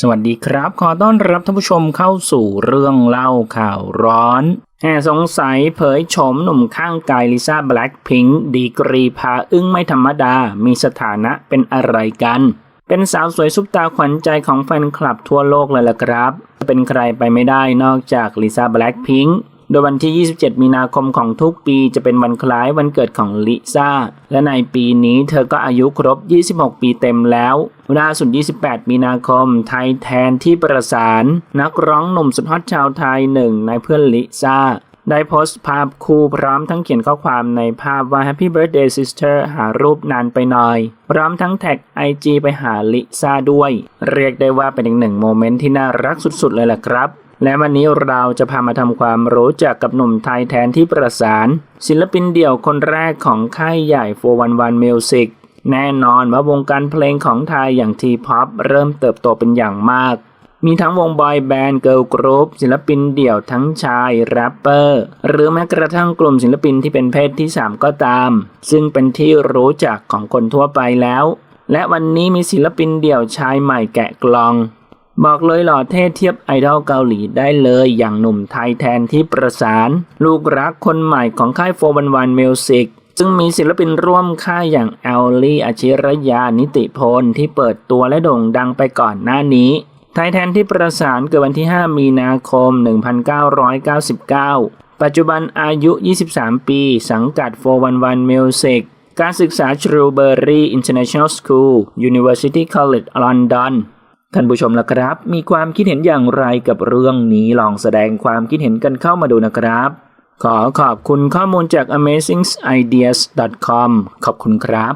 สวัสดีครับ ขอต้อนรับท่านผู้ชมเข้าสู่เรื่องเล่าข่าวร้อนแห่สงสัยเผยโฉมหนุ่มข้างกายลิซ่าแบล็คพิงค์ดีกรีพาอึ้งไม่ธรรมดา มีสถานะเป็นอะไรกัน เป็นสาวสวยซุปตาขวัญใจของแฟนคลับทั่วโลกเลยล่ะครับ เป็นใครไปไม่ได้นอกจากลิซ่าแบล็คพิงค์ โดยวันที่ 27 มีนาคมของทุกปีจะเป็นวันคล้ายวันเกิดของลิซ่า และในปีนี้เธอก็อายุครบ 26 ปีเต็มแล้วล่าสุด 28 มีนาคม ไทยแทนที่ประสาน นักร้องหนุ่มสุดฮอตชาวไทยหนึ่งในเพื่อนลิซ่าได้โพสต์ภาพคู่พร้อมทั้งเขียนข้อความในภาพว่า Happy Birthday Sister หารูปนานไปหน่อย พร้อมทั้งแท็ก IG ไปหาลิซ่าด้วย เรียกได้ว่าเป็นอีกหนึ่งโมเมนต์ที่น่ารักสุดๆเลยล่ะครับ และวันนี้เราจะพามาทำความรู้จักกับหนุ่มไทยแทนที่ประสาน ศิลปินเดี่ยวคนแรกของค่ายใหญ่ 411 Music แน่นอนว่าวงการเพลงของไทยอย่าง T-POP เริ่มเติบโตเป็นอย่างมาก มีทั้งวงบอยแบนด์เกิร์ลกรุ๊ปศิลปินเดี่ยวทั้งชายแรปเปอร์ หรือแม้กระทั่งกลุ่มศิลปินที่เป็นเพศที่ 3 ก็ตาม ซึ่งเป็นที่รู้จักของคนทั่วไปแล้ว และวันนี้มีศิลปินเดี่ยวชายใหม่แกะกลอง บอกเลยหล่อเท่เทียบไอดอลเกาหลีได้เลยอย่างหนุ่มไทยแทนที่ประสาน ลูกรักคนใหม่ของค่าย411 Music ซึ่งมีศิลปินร่วมค่ายอย่างแอลลี่อาชิรยานิติพลที่เปิดตัวและโด่งดังไปก่อนหน้านี้ ไทยแทนที่ประสานเกิดวันที่ 5 มีนาคม 1999 ปัจจุบันอายุ 23 ปี สังกัด 411 Music การศึกษา Shrewsbury International School University College London ท่านผู้ชมละครับ มีความคิดเห็นอย่างไรกับเรื่องนี้ลองแสดงความคิดเห็นกันเข้ามาดูนะครับ ขอขอบคุณข้อมูลจาก amazingideas.com ขอบคุณครับ